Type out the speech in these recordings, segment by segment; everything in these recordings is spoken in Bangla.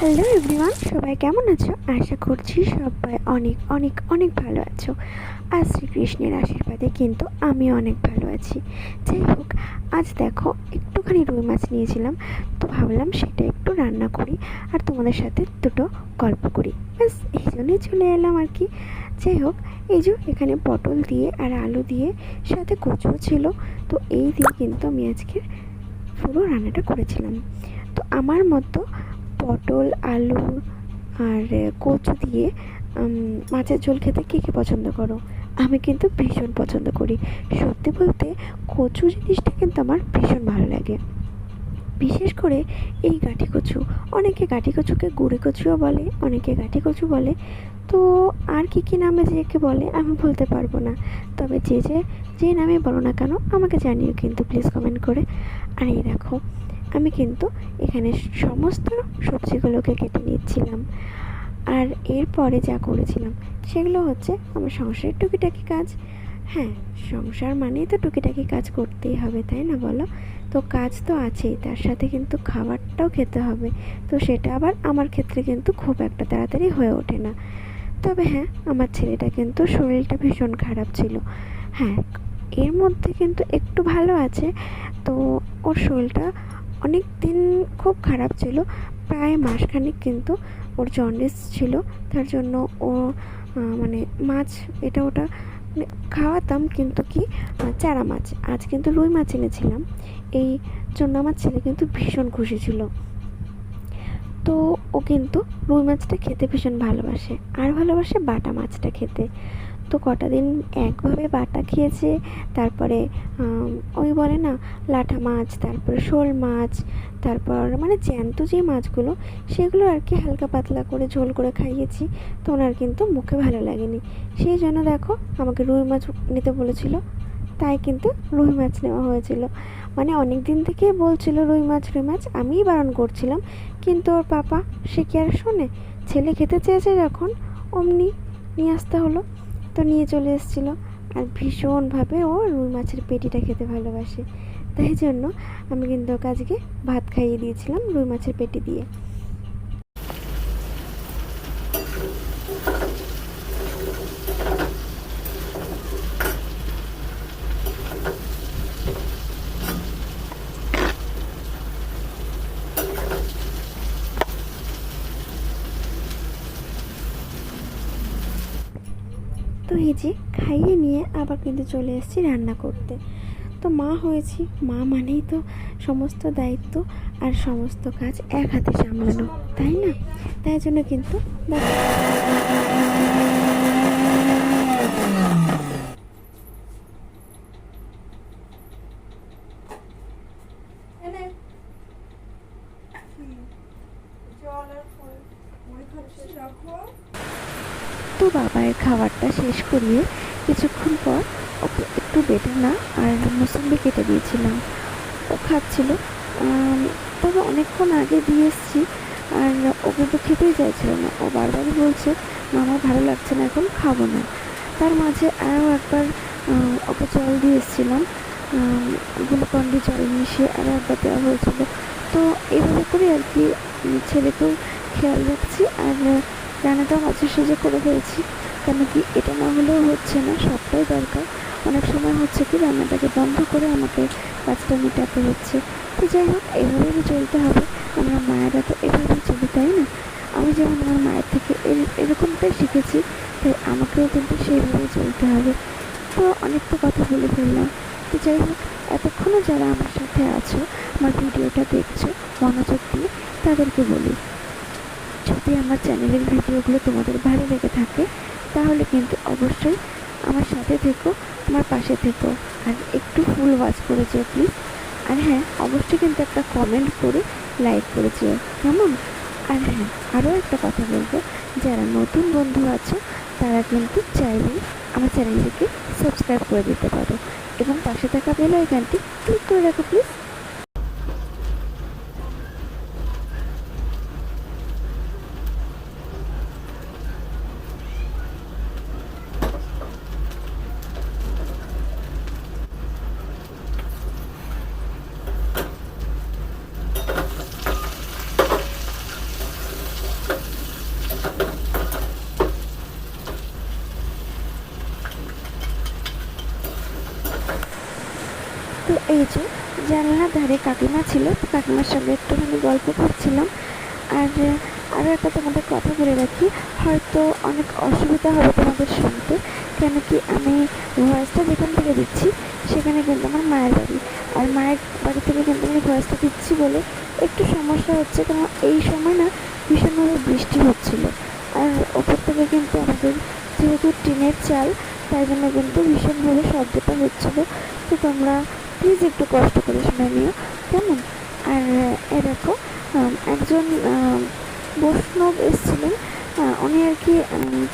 হ্যালো এভরিওয়ান, সবাই কেমন আছো? আশা করছি সবাই অনেক অনেক অনেক ভালো আছো। আর শ্রীকৃষ্ণের আশীর্বাদে কিন্তু আমি অনেক ভালো আছি। যাই হোক, আজ দেখো, একটুখানি রুই মাছ নিয়েছিলাম। তো ভাবলাম সেটা একটু রান্না করি আর তোমাদের সাথে দুটো গল্প করি। ব্যাস, এই জন্যই চলে এলাম আর কি। যাই হোক, এই যে এখানে পটল দিয়ে আর আলু দিয়ে সাথে কচুও ছিল। তো এই দিয়ে কিন্তু আমি আজকে পুরো রান্নাটা করেছিলাম। তো আমার মতো পটল, আলু আর কচু দিয়ে মাছের ঝোল খেতে কে কে পছন্দ করো? আমি কিন্তু ভীষণ পছন্দ করি। সত্যি বলতে, কচু জিনিসটা কিন্তু আমার ভীষণ ভালো লাগে। বিশেষ করে এই গাঁঠি কচু। অনেকে গাঁঠি কচুকে গুঁড়ি কচুও বলে, অনেকে গাঁঠি কচু বলে। তো আর কি কি নামে যে কে বলে, আমি বলতে পারব না। তবে যে যে যে নামে বলো না কেন, আমাকে জানিও কিন্তু প্লিজ কমেন্ট করে। আর এই দেখো আমি কিন্তু এখানে সমস্ত সবজিগুলোকে কেটে নিচ্ছিলাম। আর এরপরে যা করেছিলাম, সেগুলো হচ্ছে আমার সংসারের টুকিটাকি কাজ। হ্যাঁ সংসার মানেই তো টুকিটাকি কাজ করতেই হবে, তাই না বলো? তো কাজ তো আছেই, তার সাথে কিন্তু খাবারটাও খেতে হবে। তো সেটা আবার আমার ক্ষেত্রে কিন্তু খুব একটা তাড়াতাড়ি হয়ে ওঠে না। তবে হ্যাঁ আমার ছেলেটা কিন্তু শরীরটা ভীষণ খারাপ ছিল। হ্যাঁ এর মধ্যে কিন্তু একটু ভালো আছে। তো ওর শরীরটা অনেক দিন খুব খারাপ ছিল, প্রায় মাসখানেক কিন্তু ওর জন্ডিস ছিল, তার জন্য ও মানে মাছ এটা ওটা খাওয়াতাম কিন্তু কি চারা মাছ। আজ কিন্তু রুই মাছ এনেছিলাম, এই জন্য আমার ছেলে কিন্তু ভীষণ খুশি ছিল। তো ও কিন্তু রুই মাছটা খেতে ভীষণ ভালোবাসে, আর ভালোবাসে বাটা মাছটা খেতে। তো কটা দিন একভাবে বাটা খেয়েছে, তারপরে ওই বলে না, লাঠা মাছ, তারপরে শোল মাছ, তারপর মানে জ্যান্ত যে মাছগুলো, সেগুলো আর কি হালকা পাতলা করে ঝোল করে খাইয়েছি, তো ওনার কিন্তু মুখে ভালো লাগেনি। সেই জন্য দেখো, আমাকে রুই মাছ নিতে বলেছিল, তাই কিন্তু রুই মাছ নেওয়া হয়েছিল। মানে অনেক দিন থেকেই বলছিল রুই মাছ রুই মাছ, আমিই বারণ করছিলাম, কিন্তু ওর পাপা, সে কি আর শোনে? ছেলে খেতে চেয়েছে যখন, অমনি নিয়ে আসতে হলো। তো নিয়ে চলে এসেছিল। আর ভীষণভাবে ও রুই মাছের পেটিটা খেতে ভালোবাসে। তাই জন্য আমি কিন্তু ওকে আজকে ভাত খাইয়ে দিয়েছিলাম রুই মাছের পেটি দিয়ে। তো এই যে খাইয়ে নিয়ে আবার কিন্তু চলে এসেছি রান্না করতে। তো মা হয়েছি মা মানেই তো সমস্ত দায়িত্ব আর সমস্ত কাজ এক হাতে সামলানো তাই না? তাই জন্য কিন্তু দেখো, তো বাবার খাবারটা শেষ করিয়ে কিছুক্ষণ পর ওকে একটু বেটে না আর মুসম্বি কেটে দিয়েছিলাম। ও খাচ্ছিল। তবে অনেকক্ষণ আগে দিয়ে এসেছি আর ও কিন্তু খেতেই চাইছিল না। ও বারবারই বলছে "মা, আমার ভালো লাগছে না এখন খাব না। তার মাঝে আরও একবার ওকে জল দিয়ে এসেছিলাম। গ্লুকন্ডি জল মিশিয়ে আরও একবার দেওয়া হয়েছিল। তো এইভাবে করে আর কি ছেলেকেও খেয়াল রাখছি। আর আহ, রান্নাটাও মাঝে সাঝে করে ফেলছি। কেন কি এটা না হলেও হচ্ছে না সবটাই দরকার। অনেক সময় হচ্ছে কি রান্নাটাকে বন্ধ করে আমাকে কাজটা মেটাতে হচ্ছে। তো যাই হোক এভাবেই চলতে হবে। আমরা মায়েরা তো এভাবেই চলি তাই না? আমি যেমন আমার মায়ের থেকে এর- এরকমটাই শিখেছি তাই আমাকেও কিন্তু সেইভাবেই চলতে হবে। তো অনেক তো কথা বলে ফেললাম। তো যাই হোক এতক্ষণও যারা আমার সাথে আছো আমার ভিডিওটা দেখছ মনোযোগ দিয়ে তাদেরকে বলি। যদি আমার চ্যানেলের ভিডিওগুলো তোমাদের ভালো লেগে থাকে, তাহলে কিন্তু অবশ্যই আমার সাথে থেকো, আমার পাশে থেকো। আর একটু ফুল ওয়াচ করে যেও প্লিজ আর হ্যাঁ অবশ্যই কিন্তু একটা কমেন্ট করে লাইক করে যেও, কেমন? আর হ্যাঁ আরও একটা কথা বলব, যারা নতুন বন্ধু আছো, তারা কিন্তু চাইলে আমার চ্যানেলটিকে সাবস্ক্রাইব করে দিতে পারো। এবং পাশে থাকা বেল আইকনটি ক্লিক করে রাখো প্লিজ তো এই যে জানলার ধারে কাকিমা ছিল, তো কাকিমার সঙ্গে একটুখানি গল্প করছিলাম। আর আরও একটা তোমাদের কথা বলে রাখি, হয়তো অনেক অসুবিধা হবে তোমাদের শুনতে, কেন কি আমি ভয়েসটা যেখান থেকে দিচ্ছি, সেখানে কিন্তু আমার মায়ের বাড়ি। আর মায়ের বাড়ি থেকে কিন্তু আমি ভয়েসটা দিচ্ছি বলে একটু সমস্যা হচ্ছে কারণ এই সময় না ভীষণভাবে বৃষ্টি হচ্ছিল। আর ওপর থেকে কিন্তু আমাদের যেহেতু টিনের চাল, তাই জন্য কিন্তু ভীষণভাবে শব্দটা হচ্ছিল। তো তোমরা প্লিজ একটু কষ্ট করে শুনে নিও কেমন? আর, এ দেখো একজন বৈষ্ণব এসেছিলেন। উনি আর কি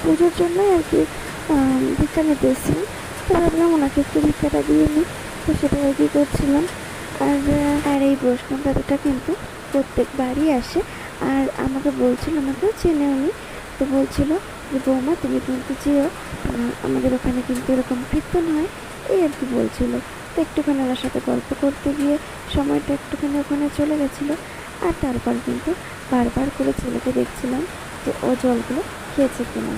পুজোর জন্যই আর কি ভিক্ষা নিতে এসেছিলেন। তো ভাবলাম ওনাকে একটু ভিক্ষাটা দিয়ে নিই। তো সেটা আর কি করছিলাম। আর আর এই বৈষ্ণব দাদাটা কিন্তু প্রত্যেকবারই আসে। আর আমাকে বলছিল, আমাকে চেনে উনি। তো বলছিল যে, বৌমা, তুমি কিন্তু যেও। আমাদের ওখানে কিন্তু এরকম কীর্তন হয়। এই আর কি বলছিল। তো একটুখানি ওনার সাথে গল্প করতে গিয়ে সময়টা একটুখানি ওখানে চলে গেছিল। আর তারপর কিন্তু বারবার করে ছেলেকে দেখছিলাম যে ও জলগুলো খেয়েছে কিনা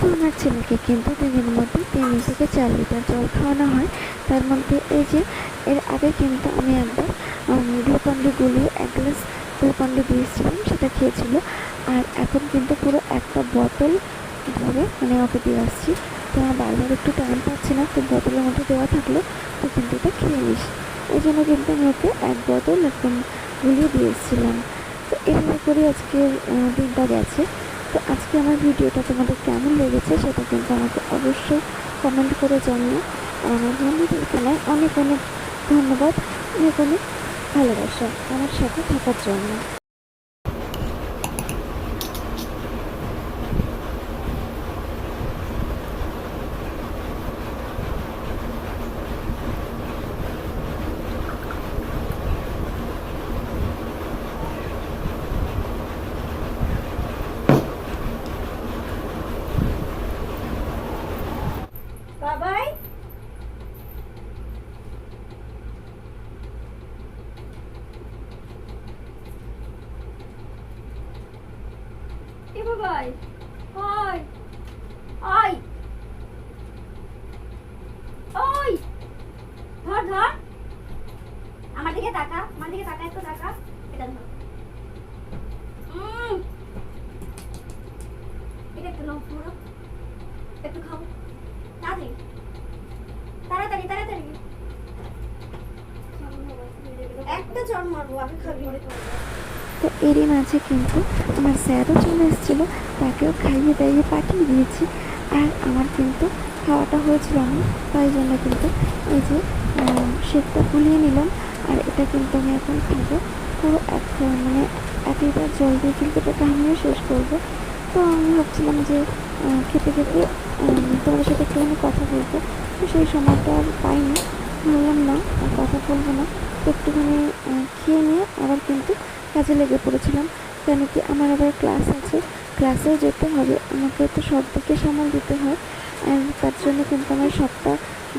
তো আমার ছেলেকে কিন্তু দিনের মধ্যে তিন থেকে চার লিটার জল খাওয়ানো হয়। তার মধ্যে এই যে, এর আগে কিন্তু আমি একবার গ্লুকন্ডি গুলিয়ে এক গ্লাস গ্লুকন্ডি দিয়েছিলাম, সেটা খেয়েছিল। আর এখন কিন্তু পুরো একটা বোতল ধরে মানে ওকে দিয়ে আসছি। তো আমার বারবার একটু টাইম পাচ্ছি না, তো বোতলের মধ্যে দেওয়া থাকল, তো কিন্তু এটা খেয়ে নিস। এই জন্য কিন্তু আমি ওকে এক বোতল একদম গুলিয়ে দিয়ে এসেছিলাম। তো এভাবে করে আজকে দিনটা গেছে। তো আজকে আমার ভিডিওটা তোমাদের কেমন লেগেছে সেটা কিন্তু আমাকে অবশ্যই কমেন্ট করে জানিও। আর আমার বন্ধুদের কেনায় অনেক অনেক ধন্যবাদ। অনেক অনেক ভালোবাসা। আমার সাথে থাকার জন্য বাবাই এ বাবাই ওই ওই ওই ধর ধর আমার দিকে তাকা আমার দিকে তাকা একটু তাকা এটা ধর উম। এটা একটু নাও পুরো একটু খাও তাড়াতাড়ি তাড়াতাড়ি তাড়াতাড়ি একটা চড় মারবো আমি খাবি তো এরই মাঝে কিন্তু আমার স্যারও চলে এসেছিল, তাকেও খাইয়ে দাইয়ে পাঠিয়ে দিয়েছি। আর আমার কিন্তু খাওয়াটা হয়েছিল না, তাই জন্য কিন্তু এই যে শেকটা ফুলিয়ে নিলাম। আর এটা কিন্তু আমি এখন খাব। পুরো এক মানে এক লিটার জল দিয়ে কিন্তু এটাকে আমিও শেষ করব। তো আমি ভাবছিলাম যে খেতে খেতে তোমাদের সাথে একটুখানি কথা বলব। তো সেই সময়টা আর পাইনি। বললাম না কথা বলব না। একটুখানি খেয়ে নিয়ে আবার কিন্তু কাজে লেগে পড়েছিলাম। কেন কি আমার আবার ক্লাস আছে। ক্লাসেও যেতে হবে। আমাকে তো সব দিকে সামাল দিতে হয়। আর তার জন্য কিন্তু আমার সবটা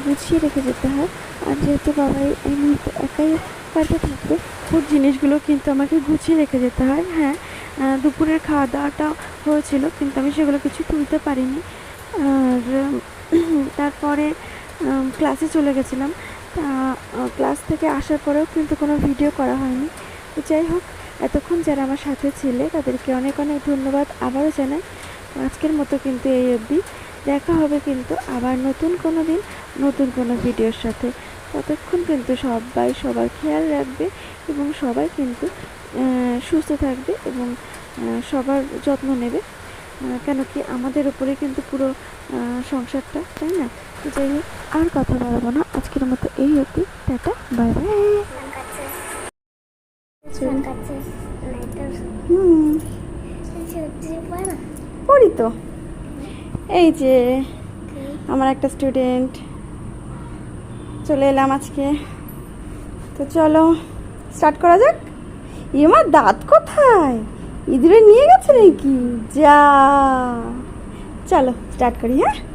গুছিয়ে রেখে যেতে হয়। আর যেহেতু বাবাই এই মুহূর্তে একাই বাড়িতে থাকবে, ওর জিনিসগুলো কিন্তু আমাকে গুছিয়ে রেখে যেতে হয়। হ্যাঁ দুপুরের খাওয়া দাওয়াটা হয়েছিল, কিন্তু আমি সেগুলো কিছু তুলতে পারিনি। আর তারপরে ক্লাসে চলে গেছিলাম। ক্লাস থেকে আসার পরেও কিন্তু কোনো ভিডিও করা হয়নি। তো যাই হোক, এতক্ষণ যারা আমার সাথে ছিলে, তাদেরকে অনেক অনেক ধন্যবাদ। আবারও জানাই, আজকের মতো কিন্তু এই অবধি। দেখা হবে কিন্তু আবার নতুন কোনো দিন, নতুন কোনো ভিডিওর সাথে। ততক্ষণ কিন্তু সবাই সবার খেয়াল রাখবে এবং সবাই কিন্তু সুস্থ থাকবে এবং সবার যত্ন নেবে। কেন কি আমাদের উপরে কিন্তু পুরো সংসারটা, তাই না? যাই হোক আর কথা বাড়াবো না। আজকের মতো এই অবধি টাটা বাই বাই। পড়ি তো। এই যে আমার একটা স্টুডেন্ট চলে এলাম আজকে। তো চলো স্টার্ট করা যাক। এমার দাঁত কোথায়? ইঁদুরে নিয়ে গেছে নাকি? যা। চলো স্টার্ট করি হ্যাঁ?